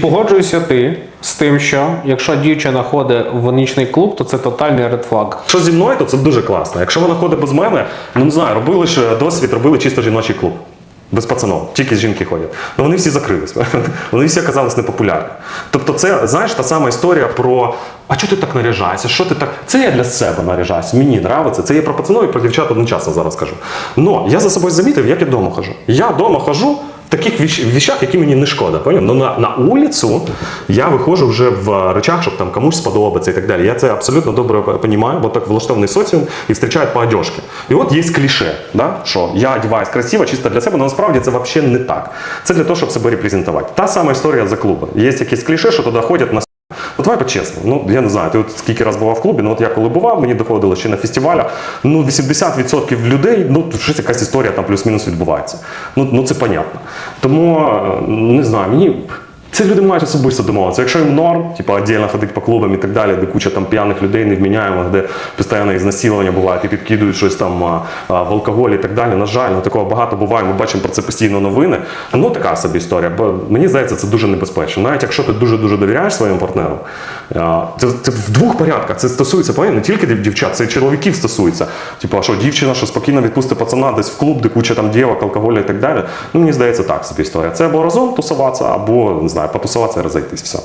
погоджуєшся ти з тим, що якщо дівчина ходить в нічний клуб, то це тотальний редфлаг? Що зі мною, то це дуже класно. Якщо вона ходить без мене, ну не знаю, робили ж досвід, робили чисто жіночий клуб. Без пацанов, тільки жінки ходять. Ну вони всі закрились. Вони всі оказались непопулярні. Тобто, це знаєш та сама історія про а чого ти так наряжаєшся? Що ти так? Це я для себе наряжаюсь. Мені нравиться. Це я про пацанов і про дівчат одночасно зараз кажу. Но я за собою замітив, як я вдома хожу. Я вдома хожу таких вещах, які мені не шкода. Поняв? Ну на, на вулицю я виходжу вже в речах, щоб там комусь сподобатися і так далі. Я це абсолютно добре розумію, бо так влаштований соціум і зустрічають по одежці. І от є кліше, да? що я одягаюсь красиво, чисто для себе, але насправді це взагалі не так. Це для того, щоб себе репрезентувати. Та сама історія за клуби. Є якісь кліше, що туди ходять на давай по-чесно. Ну, я не знаю, ти от скільки раз бував в клубі, ну от я коли бував, мені доходило ще на фестивалях, ну 80% людей, ну щось якась історія там плюс-мінус відбувається. Ну, ну це понятно. Тому е, не знаю, мені. Це люди мають особисто домовитися. Якщо їм норм, типу віддільно ходити по клубам і так далі, де куча там п'яних людей невміняємих, де постійно ізнасилування бувають і підкидують щось там а, а, в алкоголі і так далі. На жаль, ну такого багато буває. Ми бачимо про це постійно новини. Ну така собі історія. Бо мені здається, це дуже небезпечно. Навіть якщо ти дуже дуже довіряєш своєму партнеру, а, це, це в двох порядках. Це стосується пам'ятаєте, не тільки дів- дівчат, це і чоловіків стосується. Типу, а що дівчина, що спокійно відпустить пацана десь в клуб, де куча там дівок, алкоголю і так далі. Ну мені здається, так собі історія. Це або разом тусуватися, або не знаю, потусуватися розійтись. Все.